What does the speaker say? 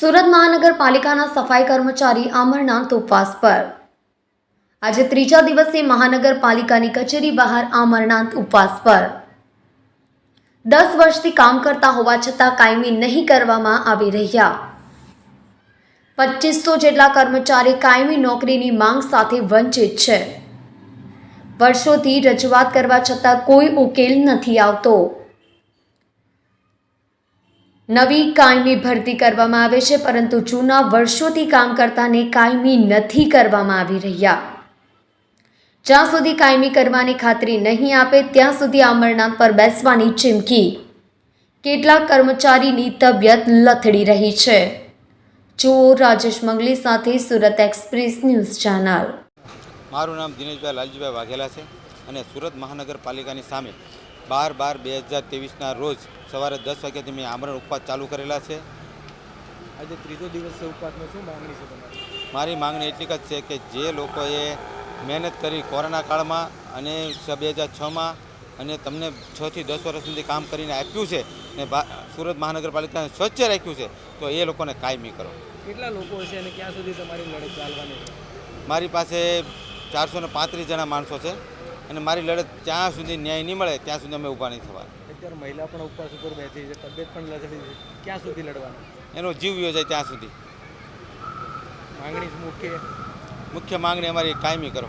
સુરત મહાનગરપાલિકાના સફાઈ કર્મચારી અમરનાથ ઉપવાસ પર. આજે ત્રીજા દિવસે મહાનગરપાલિકાની કચેરી બહાર અમરનાથ ઉપવાસ પર. દસ વર્ષથી કામ કરતા હોવા છતાં કાયમી નહીં કરવામાં આવી રહ્યા. પચીસો જેટલા કર્મચારી કાયમી નોકરીની માંગ સાથે વંચિત છે. વર્ષોથી રજૂઆત કરવા છતાં કોઈ ઉકેલ નથી આવતો. નવી કાયમી ભરતી કરવામાં આવે છે, પરંતુ જૂના વર્ષોથી કામ કરતાને કાયમી નથી કરવામાં આવી રહ્યા. જ્યાં સુધી કાયમી કરવાની ખાતરી નહીં આપે, ત્યાં સુધી અમરનાથ પર બેસવાની ચીમકી. કેટલાક કર્મચારીની તબિયત લથડી રહી છે. જુઓ રાજેશ મંગલી સાથે સુરત એક્સપ્રેસ ન્યૂઝ ચેનલ. મારું નામ દિનેશભાઈ લાલજીભાઈ વાઘેલા છે અને સુરત મહાનગરપાલિકાની સામે બાર બાર બે હજાર ત્રેવીસના રોજ સવારે દસ વાગ્યાથી મેં આમરણ ઉપવાસ ચાલુ કરેલા છે. આજે ત્રીજો દિવસ છે ઉપવાસનો શું માંગણી છે તમારી? મારી માંગણી એટલી જ છે કે જે લોકોએ મહેનત કરી કોરોના કાળમાં અને બે હજાર છમાં અને તમને છથી દસ વર્ષ સુધી કામ કરીને આપ્યું છે ને સુરત મહાનગરપાલિકાને સ્વચ્છ રાખ્યું છે તો એ લોકોને કાયમી કરો. કેટલા લોકો છે અને ક્યાં સુધી તમારી લડત ચાલવાની છે? મારી પાસે ચારસો ને પાંત્રીસ જણા માણસો છે. અને મારી લડત ત્યાં સુધી ન્યાય નહીં મળે ત્યાં સુધી અમે ઊભા નહીં થવા અત્યારે મહિલા પણ ઉપવાસ ઉપર બેઠી છે તબિયત પણ લથડી છે. ક્યાં સુધી લડવાનું? એનો જીવ યોજાય ત્યાં સુધી. માંગણી મુખ્ય? મુખ્ય માંગણી અમારી કાયમી કરો.